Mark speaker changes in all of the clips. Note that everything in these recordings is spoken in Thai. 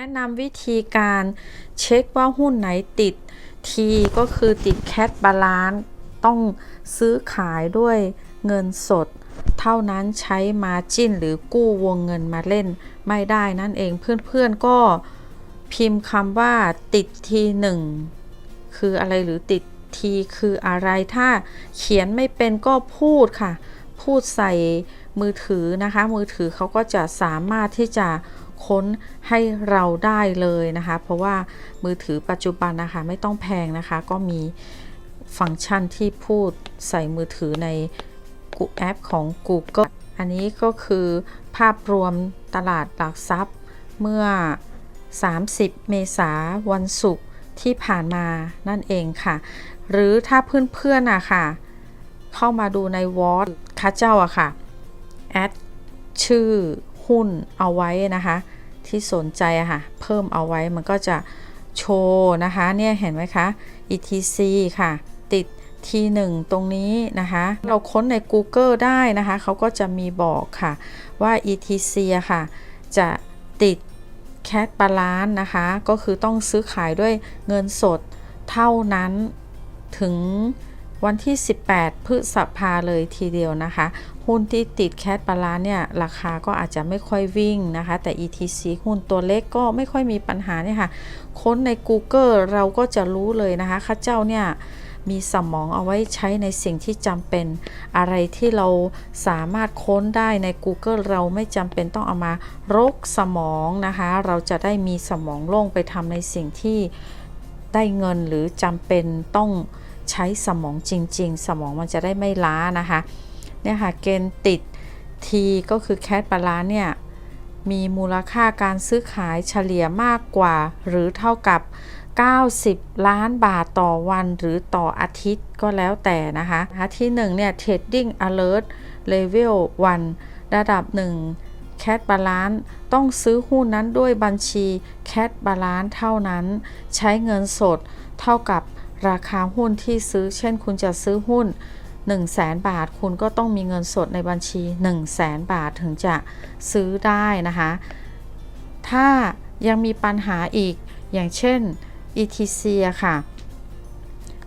Speaker 1: แนะนำวิธีการเช็คว่าหุ้นไหนติด T ก็คือติดแค h บาลานต้องซื้อขายด้วยเงินสด เท่านั้นใช้มาจิ้นหรือกู้วงเงินมาเล่นไม่ได้นั่นเองเพื่อนๆก็พิมพ์คำว่าติด T1 คืออะไรหรือติด T คืออะไรถ้าเขียนไม่เป็นก็พูดค่ะ พูดใส่มือถือนะคะ มือถือเขาก็จะสามารถที่จะ ค้นให้เราได้เลยนะคะ เพราะว่ามือถือปัจจุบันนะคะไม่ต้องแพงนะคะ ก็มีฟังก์ชันที่พูดใส่มือถือในแอปของ Google อันนี้ก็คือภาพรวมตลาดหลักทรัพย์เมื่อ 30 เมษาวันศุกร์ที่ผ่านมานั่นเองค่ะ หรือถ้าเพื่อนๆอะค่ะเข้ามาดูในวอตค่าเจ้าอะค่ะ แอดชื่อหุ้นเอาไว้นะคะ ที่สนใจอะค่ะ เพิ่มเอาไว้มันก็จะโชว์นะคะ เนี่ยเห็นไหมคะ etc ค่ะ ติด T1 ตรงนี้นะคะ เราค้นใน Google ได้นะคะ เขาก็จะมีบอกค่ะว่า etc อะค่ะ จะติดแค h บาลานนะคะ ก็คือต้องซื้อขายด้วยเงินสดเท่านั้นถึง วันที่ 18 พฤษภาเลยทีเดียวนะคะ หุ้นที่ติดแค h บาลานเนี่ย ราคาก็อาจจะไม่ค่อยวิ่งนะคะ แต่ ETC หุ้นตัวเล็กก็ไม่ค่อยมีปัญหาเนี่ยค่ะ ค้นใน Google เราก็จะรู้เลยนะคะข้าเจ้าเนี่ยมีสมองเอาไว้ใช้ในสิ่งที่จำเป็น อะไรที่เราสามารถค้นได้ใน Google เราไม่จำเป็นต้องเอามารกสมองนะคะ เราจะได้มีสมองโล่งไปทำในสิ่งที่ได้เงินหรือจำเป็นต้อง ใช้สมองจริง ๆ สมองมันจะได้ไม่ล้านะคะเนี่ยค่ะเกณฑ์ติด T ก็คือแค h บาลานเนี่ยมีมูลค่าการซื้อขายเฉลี่ยมากกว่า หรือเท่ากับ 90 ล้านบาทต่อวันหรือต่ออาทิตย์ก็แล้วแต่นะคะที่1เนี่ย Trading Alert Level 1 ระดับ1แค h บาลานต้องซื้อหุ้นนั้นด้วยบัญชีแค h บาลานเท่านั้น ใช้เงินสดเท่ากับ ราคาหุ้นที่ซื้อ เช่น คุณจะซื้อหุ้น 1 0 0 0 0แบาท คุณก็ต้องมีเงินสดในบัญชี 1 0 0 0 0 0บาทถึงจะซื้อได้นะคะ ถ้ายังมีปัญหาอีกอย่างเช่น ETC ค่ะ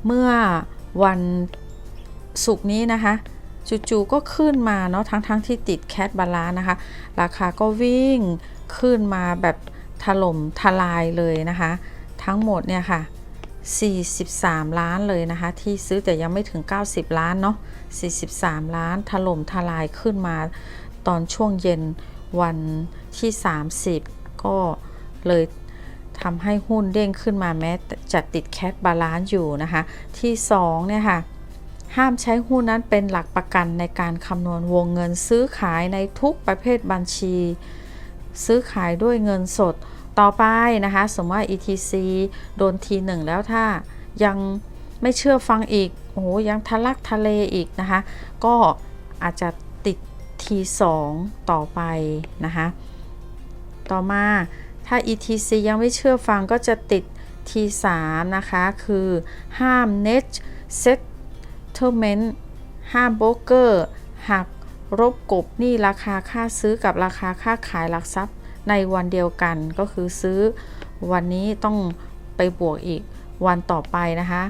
Speaker 1: เมื่อวันศุกร์นี้นะคะจู่ๆก็ขึ้นมาเนาะทั้งๆทที่ติดแค h บาลานะคะ ราคาก็วิ่งขึ้นมาแบบถล่มทลายเลยนะคะ ทั้งหมดเนี่ยค่ะ 43 ล้านเลยนะคะ ที่ซื้อแต่ยังไม่ถึง 90 ล้านเนาะ43 ล้านถล่มทลายขึ้นมา ตอนช่วงเย็นวันที่ 30 ก็เลยทำให้หุ้นเด้งขึ้นมาแม้จะติดแค h บาลานซ์อยู่นะคะ ที่ 2 เนี่ยค่ะ ห้ามใช้หุ้นนั้นเป็นหลักประกันในการคำนวณวงเงินซื้อขายในทุกประเภทบัญชี ซื้อขายด้วยเงินสด ต่อไปนะคะ สมมติว่า ETC โดนทีหนึ่งแล้วถ้ายังไม่เชื่อฟังอีก โอ้โหยังทะลักทะเลอีกนะคะ ก็อาจจะติด T2 ต่อไปนะคะ ต่อมาถ้า ETC ยังไม่เชื่อฟังก็จะติด T3 นะคะ คือห้าม net settlement ห้ามโบรกเกอร์หักรบกบหนี้ราคาค่าซื้อกับราคาค่าขายหลักทรัพย์ ในวันเดียวกันก็คือซื้อวันนี้ต้องไปบวกอีกวันต่อไปนะคะ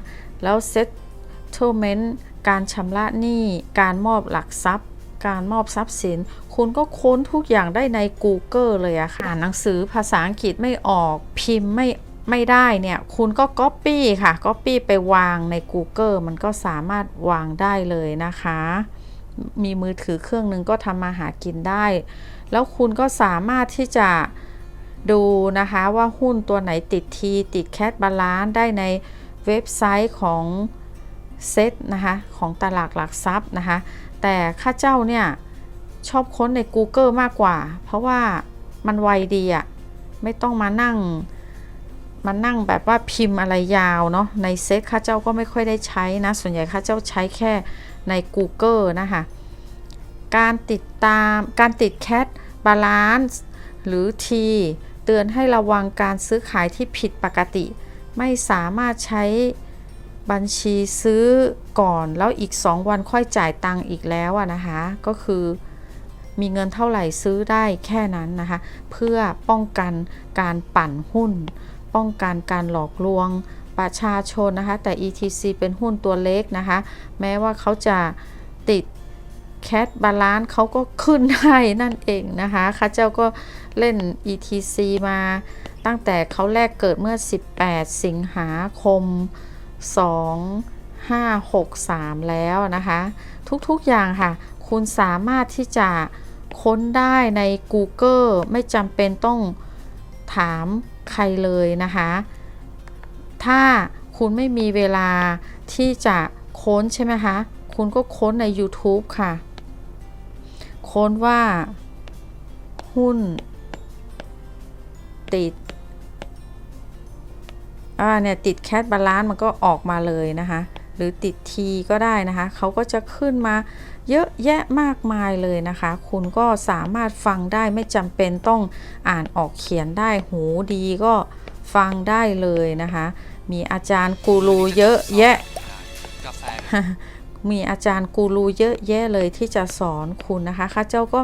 Speaker 1: แล้ว settlement การชำระหนี้ การมอบหลักทรัพย์ การมอบทรัพย์สิน คุณก็ค้นทุกอย่างได้ใน Google เลยอะค่ะอ่านหนังสือภาษาอังกฤษไม่ออกพิมพ์ไม่ไม่ได้เนี่ย คุณก็ Copy ค่ะ Copy ไปวางใน Google มันก็สามารถวางได้เลยนะคะ มีมือถือเครื่องหนึ่งก็ทำมาหากินได้ แล้วคุณก็สามารถที่จะดูนะคะว่าหุ้นตัวไหนติดทีติดแค h บาลานได้ในเว็บไซต์ของเซ็ตนะคะของตลาดหลักทรัพย์นะคะ แต่ข้าเจ้าเนี่ยชอบค้นใน Google มากกว่า เพราะว่ามันไวดีอะไม่ต้องมานั่งมานั่งแบบว่าพิมพ์อะไรยาวเนาะในเซ็ตข้าเจ้าก็ไม่ค่อยได้ใช้นะ ส่วนใหญ่ข้าเจ้าใช้แค่ ใน Google นะคะ การติดตามการติดแค h บาลานซ์หรือ T เตือนให้ระวังการซื้อขายที่ผิดปกติ ไม่สามารถใช้บัญชีซื้อก่อนแล้วอีก 2 วันค่อยจ่ายตังค์อีกแล้วนะคะ ก็คือมีเงินเท่าไหร่ซื้อได้แค่นั้นนะคะ เพื่อป้องกันการปั่นหุ้น ป้องกันการหลอกลวง ประชาชนนะคะ แต่ ETC เป็นหุ้นตัวเล็กนะคะ แม้ว่าเขาจะติดแคทบาลานซ์เขาก็ขึ้นได้นั่นเองนะคะข้าเจ้าก็เล่น ETC มาตั้งแต่เขาแรกเกิดเมื่อ 18 สิงหาคม 2563 แล้วนะคะ ทุกๆอย่างค่ะ คุณสามารถที่จะค้นได้ใน Google ไม่จำเป็นต้องถามใครเลยนะคะ ถ้าคุณไม่มีเวลาที่จะค้นใช่ไหมคะ คุณก็ค้นใน YouTube ค่ะ ค้นว่า หุ้น ติดอ่าเนี่ย ติดแคทบาลานซ์มันก็ออกมาเลยนะคะ หรือติดทีก็ได้นะคะ เขาก็จะขึ้นมาเยอะแยะมากมายเลยนะคะ คุณก็สามารถฟังได้ไม่จำเป็นต้องอ่านออกเขียนได้หูดีก็ฟังได้เลยนะคะ มีอาจารย์กูรูเยอะแยะ มีอาจารย์กูรูเยอะแยะเลยที่จะสอนคุณนะคะข้าเจ้าก็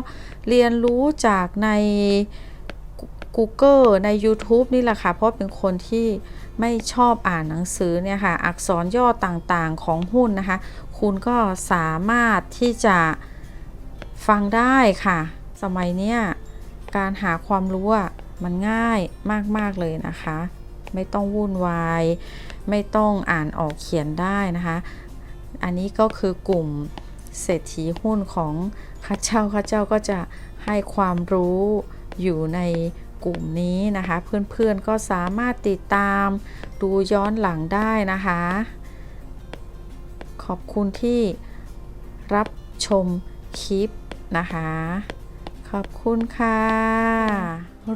Speaker 1: เรียนรู้จากใน Google ใน YouTube นี่แหละค่ะ เพราะเป็นคนที่ไม่ชอบอ่านหนังสือเนี่ยค่ะ อักษรย่อต่างๆของหุ้นนะคะ คุณก็สามารถที่จะฟังได้ค่ะ สมัยเนี้ยการหาความรู้มันง่ายมาก ๆ เลยนะคะ ไม่ต้องวุ่นวาย ไม่ต้องอ่านออกเขียนได้นะคะ อันนี้ก็คือกลุ่มเศรษฐีหุ้นของข้าเจ้าข้าเจ้าก็จะให้ความรู้อยู่ในกลุ่มนี้นะคะ เพื่อนๆก็สามารถติดตามดูย้อนหลังได้นะคะ ขอบคุณที่รับชมคลิปนะคะ ขอบคุณค่ะ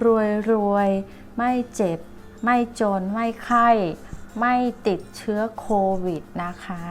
Speaker 1: รวยรวยไม่เจ็บ ไม่จนไม่ไข้ ไม่ติดเชื้อโควิดนะคะ